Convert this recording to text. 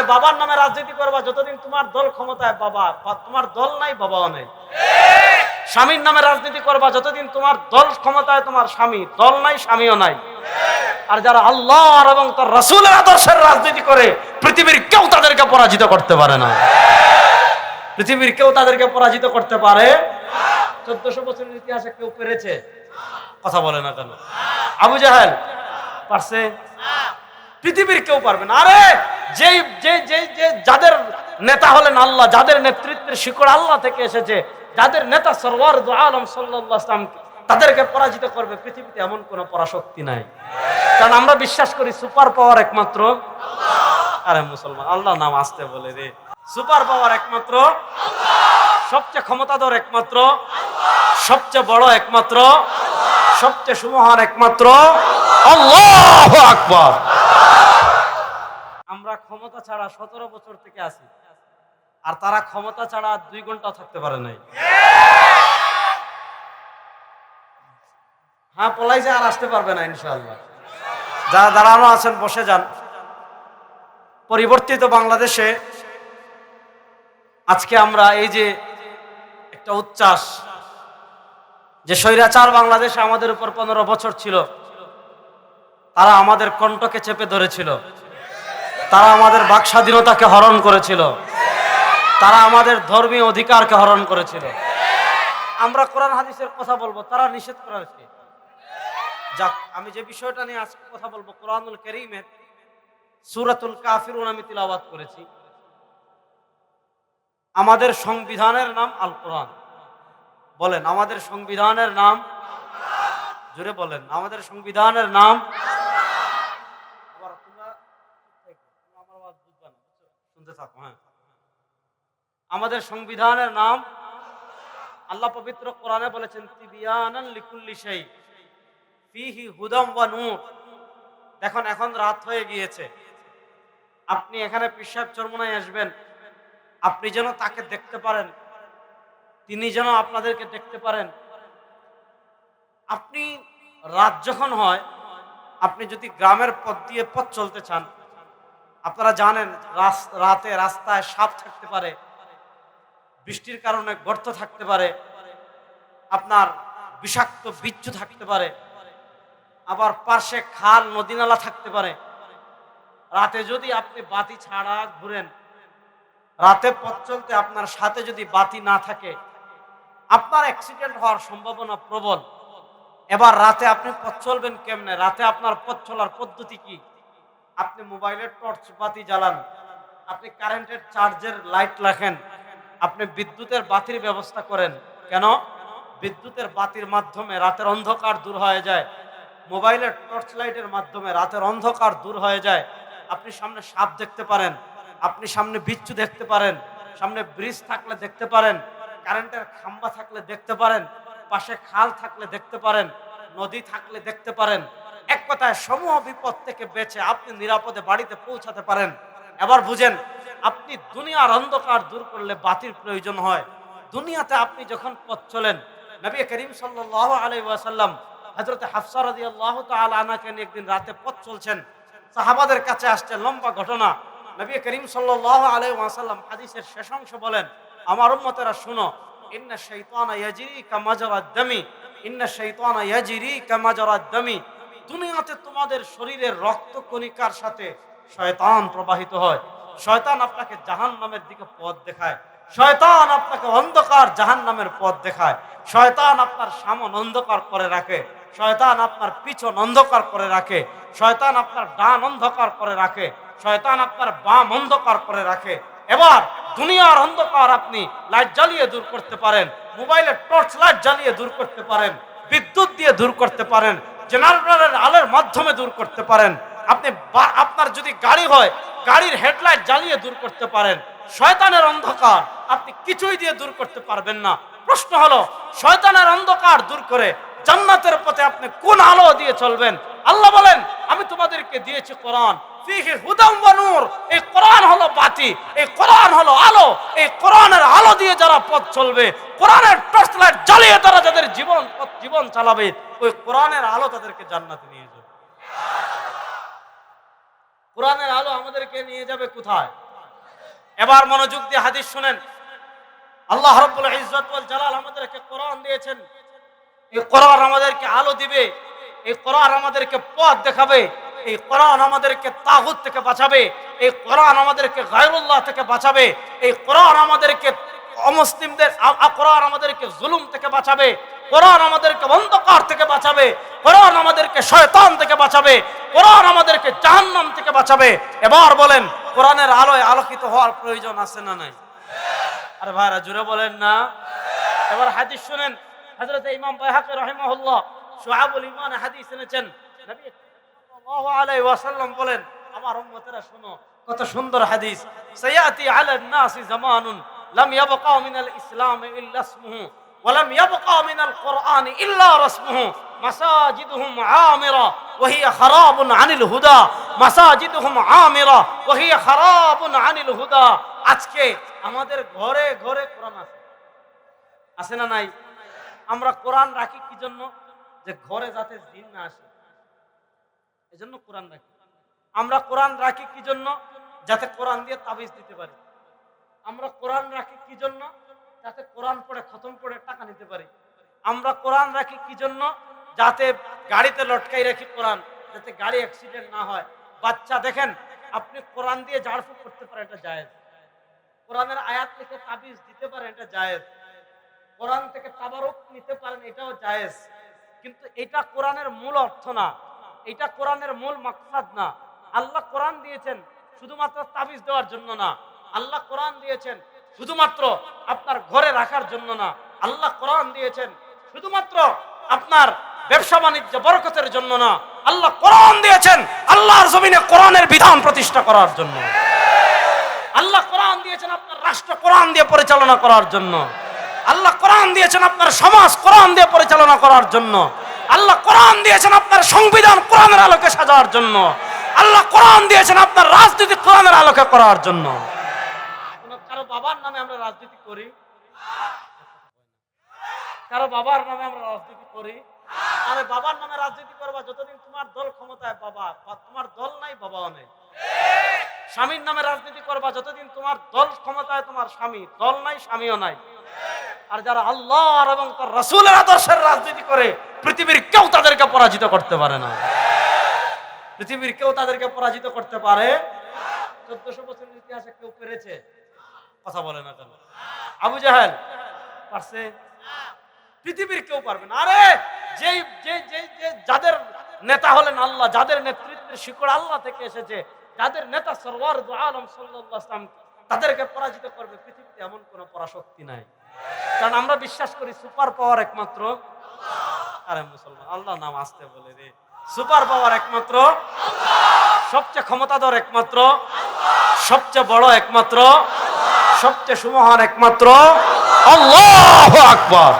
তবে বাবার নামে রাজনীতি করবা যতদিন তোমার দল ক্ষমতায় বাবা তোমার দল নাই, বাবাও নেই। স্বামীর নামে রাজনীতি করবা যতদিন তোমার দল ক্ষমতায় তোমার স্বামী, দল নাই, স্বামীও নাই। আর যারা আল্লাহ এবং তার রসুলের আদর্শের রাজনীতি করে, পৃথিবীর কেউ তাদেরকে পরাজিত করতে পারে না। পৃথিবীর কেউ তাদেরকে পরাজিত করতে পারে চোদ্দশো বছরের ইতিহাসে কেউ পেরেছে? কথা বলে না কেন? আবু জাহেল, পারছে? পৃথিবীর কেউ পারবে না। আরে, যেই যে যে যাদের নেতা হলেন আল্লাহ, যাদের নেতৃত্বের শিকড় আল্লাহ থেকে এসেছে, যাদের নেতা সরওয়ার আলম সাল্লাম, তাদেরকে পরাজিত করবে পৃথিবীতে এমন কোনো পরাশক্তি নাই। কারণ আমরা বিশ্বাস করি সুপার পাওয়ার একমাত্র আরে মুসলমান আল্লাহ নাম আসতে বলে রে। সুপার পাওয়ার একমাত্র সবচেয়ে ক্ষমতাধর একমাত্র সবচেয়ে বড় একমাত্র সবচেয়ে সুমহান একমাত্র আল্লাহ আকবর। আমরা ক্ষমতা ছাড়া সতেরো বছর থেকে আছি। আর তারা ক্ষমতা ছাড়া দুই ঘণ্টা থাকতে পারে নাই। হ্যাঁ পলাইছে আর আসতে পারবে না ইনশাল্লাহ যারা দাঁড়ানো আছেন, বসে যান। পরিবর্তিত বাংলাদেশে আজকে আমরা এই যে একটা উচ্ছ্বাস, যে স্বৈরাচার বাংলাদেশে আমাদের উপর পনেরো বছর ছিল, তারা আমাদের কণ্ঠকে চেপে ধরেছিল। তারা আমাদের বাক স্বাধীনতাকে হরণ করেছিল। তারা আমাদের ধর্মীয় অধিকারকে হরণ করেছিল। আমরা কোরআন হাদিসের কথা বলব, তারা নিষেধ করেছে। যাক, আমি যে বিষয়টা নিয়ে আজকে কথা বলব, কোরআনুল করিমের সুরাতুল কাফিরুন আমি তিলাওয়াত করেছি। আমাদের সংবিধানের নাম আল কোরআন বলেন, আমাদের সংবিধানের নাম? জোরে বলেন, আমাদের সংবিধানের নাম আবার তোমরা- তোমরা আমার আওয়াজ বুঝবা না, বুঝছ? শুনতে থাকো হ্যাঁ। আমাদের সংবিধানের নাম আল্লাহ পবিত্র কোরআনে বলেছেন, তিবিয়ানান লিকুল্লি শাই ফিহি হুদাম ওয়া নূর। দেখুন, এখন রাত হয়ে গিয়েছে। আপনি এখানে পিসাব চরমনায় আসবেন। আপনি যেন তাকে দেখতে পারেন। তিনি যেন আপনাদেরকে দেখতে পারেন। আপনি রাত যখন হয়, আপনি যদি গ্রামের পথ দিয়ে পথ চলতে চান আপনারা জানেন রাতে রাস্তায় সাপ থাকতে পারে, বৃষ্টির কারণে গর্ত থাকতে পারে, আপনার বিষাক্ত বিচ্ছু থাকতে পারে, আবার পাশে খাল নদী নালা থাকতে পারে। রাতে যদি আপনি বাতি ছাড়া ঘুরেন, রাতে পথ চলতে আপনার সাথে যদি বাতি না থাকে, আপনার অ্যাক্সিডেন্ট হওয়ার সম্ভাবনা প্রবল। এবার রাতে আপনি পথ চলবেন কেমনে? রাতে আপনার পথ চলার পদ্ধতি কি? আপনি মোবাইলের টর্চ বাতি জ্বালান, আপনি কারেন্টের চার্জের লাইট রাখেন, আপনি বিদ্যুতের বাতির ব্যবস্থা করেন। কেন? বিদ্যুতের বাতির মাধ্যমে রাতের অন্ধকার দূর হয়ে যায়। মোবাইলের টর্চ লাইটের মাধ্যমে রাতের অন্ধকার দূর হয়ে যায়। আপনি সামনে সাপ দেখতে পারেন, আপনি সামনে বিচ্ছু দেখতে পারেন, সামনে ব্রিজ থাকলে দেখতে পারেন, কারেন্টের খাম্বা থাকলে দেখতে পারেন, পাশে খাল থাকলে দেখতে পারেন। নদী থাকলে দেখতে পারেন। এক কথায় সমূহ বিপদ থেকে বেঁচে আপনি নিরাপদে বাড়িতে পৌঁছাতে পারেন। এবার বুঝেন, আপনি দুনিয়ার অন্ধকার দূর করলে বাতির প্রয়োজন হয়। দুনিয়াতে আপনি যখন পথ চলেন, নবী করিম সাল্লাহ আলাই ওয়াসাল্লাম হজরত হাফসা রাজি আল্লাহ আনাকে নিয়ে একদিন রাতে পথ চলছেন। সাহাবাদের কাছে আসছে লম্বা ঘটনা। নবী করিম সাল্লাহ আলাই ওয়াসাল্লাম হাদিসের শেষ অংশ বলেন, আমার উম্মতেরা, শুনো, ইন্না শাইতানা ইয়াজরি কামাজারাদ দামি। ইন্না শাইতানা ইয়াজরি কামাজারাদ দামি। দুনিয়াতে তোমাদের শরীরের রক্ত কণিকার সাথে শয়তান প্রবাহিত হয়। শয়তান আপনাকে জাহান নামের দিকে পথ দেখায়। শয়তান আপনাকে অন্ধকার জাহান নামের পথ দেখায়। শয়তান আপনার সামন অন্ধকার করে রাখে। শয়তান আপনার পিছন অন্ধকার করে রাখে। শয়তান আপনার ডান অন্ধকার করে রাখে। শয়তান আপনার বাম অন্ধকার করে রাখে। এবার দুনিয়ার অন্ধকার আপনি লাইট জ্বালিয়ে দূর করতে পারেন। মোবাইলের টর্চ লাইট জ্বালিয়ে দূর করতে পারেন, বিদ্যুৎ দিয়ে দূর করতে পারেন জেনারেটরের আলোর মাধ্যমে দূর করতে পারেন। আপনি আপনার যদি গাড়ি হয়, গাড়ির হেডলাইট জ্বালিয়ে দূর করতে পারেন। শয়তানের অন্ধকার, আপনি কিছুই দিয়ে দূর করতে পারবেন না। প্রশ্ন হলো, শয়তানের অন্ধকার দূর করে জান্নাতের পথে আপনি কোন আলো দিয়ে চলবেন? আল্লাহ বলেন, আমি তোমাদেরকে দিয়েছি কোরআন। এই কোরআন হলো বাতি, এই কোরআন হলো আলো, এই কোরআনের আলো দিয়ে যারা পথ চলবে, কোরআনের জ্বালিয়ে তারা যাদের জীবন জীবন চালাবে, ওই কোরআনের আলো তাদেরকে জান্নাতে নিয়ে যাবে। কোরআনের আলো আমাদেরকে নিয়ে যাবে কোথায়? এবার মনোযোগ দিয়ে হাদিস শুনেন। আল্লাহ রব্বুল ইজ্জত জালাল আমাদেরকে কোরআন দিয়েছেন। এই কোরআন আমাদেরকে আলো দিবে। এই কোরআন আমাদেরকে পথ দেখাবে, এই কোরআন আমাদেরকে তাগুত থেকে বাঁচাবে, এই কোরআন আমাদেরকে গায়রুল্লাহ থেকে বাঁচাবে, এই কোরআন আমাদেরকে অমুসলিমদের কোরআন আমাদেরকে জুলুম থেকে বাঁচাবে, কোরআন আমাদেরকে অন্ধকার থেকে বাঁচাবে, কোরআন আমাদেরকে শয়তান থেকে বাঁচাবে, কোরআন আমাদেরকে জাহান্নাম থেকে বাঁচাবে। এবার বলেন, কোরআনের আলোয় আলোকিত হওয়ার প্রয়োজন আছে না নাই? আরে ভাইরা জুড়ে বলেন না। এবার হাদিস শুনেন, হযরত ইমাম বাইহাকি রাহিমাহুল্লাহ শুআবুল ঈমান হাদিস এনেছেন নবী সাল্লাল্লাহু আলাইহি ওয়াসাল্লাম বলেন আমার উম্মতেরা শুনো কত সুন্দর হাদিস সায়াতি আলা নাসি জামানুন লাম ইয়াবকা মিনাল ইসলাম ইল্লা ইসমুহু ولم يبقى من القرآن إلا رسمه مساجدهم عامرة وهي خراب عن الهدى مساجدهم عامرة وهي خراب عن الهدى আজকে আমাদের ঘরে ঘরে কোরআন আছে আছে না নাই আমরা কোরআন রাখি কি জন্য যে ঘরে যাতে জিন না আসে। এজন্য কোরআন রাখি। আমরা কোরআন রাখি কি জন্য? যাতে কোরআন দিয়ে তাবিজ দিতে পারি। আমরা কোরআন রাখি কি জন্য? যাতে কোরআন পড়ে, খতম করে টাকা নিতে পারি। আমরা কোরআন রাখি কি জন্য? যাতে গাড়িতে লটকাই রাখি কোরআন, যাতে গাড়ি অ্যাক্সিডেন্ট না হয়। বাচ্চা, দেখেন, আপনি কোরআন দিয়ে ঝাড়ফুঁক করতে পারেন, এটা জায়েজ। কোরআনের আয়াত থেকে তাবিজ দিতে পারেন, এটা জায়েজ। কোরআন থেকে তাবারক নিতে পারেন, এটাও জায়েজ। কিন্তু এটা কোরআনের মূল অর্থ না। এটা কোরআনের মূল মাকসাদ না। আল্লাহ কোরআন দিয়েছেন শুধুমাত্র তাবিজ দেওয়ার জন্য না। আল্লাহ কোরআন দিয়েছেন শুধুমাত্র আপনার ঘরে রাখার জন্য না। আল্লাহ কোরআন দিয়েছেন শুধুমাত্র আপনার ব্যবসা বাণিজ্য বরকতের জন্য না। আল্লাহ কোরআন দিয়েছেন আল্লাহর জমিনে কোরআনের বিধান প্রতিষ্ঠা করার জন্য। আল্লাহ কোরআন দিয়েছেন আপনার রাষ্ট্র কোরআন দিয়ে পরিচালনা করার জন্য। কোরআন দিয়েছেন আপনার সমাজ কোরআন দিয়ে পরিচালনা করার জন্য। আল্লাহ কোরআন দিয়েছেন আপনার সংবিধান কোরআনের আলোকে সাজার জন্য। আল্লাহ কোরআন দিয়েছেন আপনার রাজনীতি কোরআনের আলোকে করার জন্য। কারও বাবার নামে আমরা রাজনীতি করি? কারও বাবার নামে আমরা রাজনীতি করি? আরে বাবার নামে রাজনীতি করবা যতদিন তোমার দল ক্ষমতায় বাবা তোমার দল নাই, বাবাও নেই। স্বামীর নামে রাজনীতি করবা যতদিন তোমার দল ক্ষমতায় তোমার স্বামী, দল নাই, স্বামীও নাই। আর যারা আল্লাহ এবং তার রসুলের আদর্শের রাজনীতি করে, পৃথিবীর কেউ তাদেরকে পরাজিত করতে পারে না। পৃথিবীর কেউ তাদেরকে পরাজিত করতে পারে চোদ্দশো বছরের ইতিহাসে কেউ পেরেছে? কথা বলে না কেন? আবু জাহেল পারছে? পৃথিবীর কেউ পারবে না। আরে, যেই যে যে যাদের নেতা হলেন আল্লাহ, যাদের নেতৃত্বের শিকড় আল্লাহ থেকে এসেছে, যাদের নেতা সরওয়ার আলম আলাইহি তাদেরকে পরাজিত করবে, পৃথিবীতে এমন কোনো পরাশক্তি নাই। কারণ আমরা বিশ্বাস করি সুপার পাওয়ার একমাত্র আরে মুসলমান, আল্লাহ নাম আসতে বলে রে। সুপার পাওয়ার একমাত্র সবচেয়ে ক্ষমতাধর একমাত্র সবচেয়ে বড় একমাত্র সবচেয়ে সুমহান একমাত্র আল্লাহ আকবার।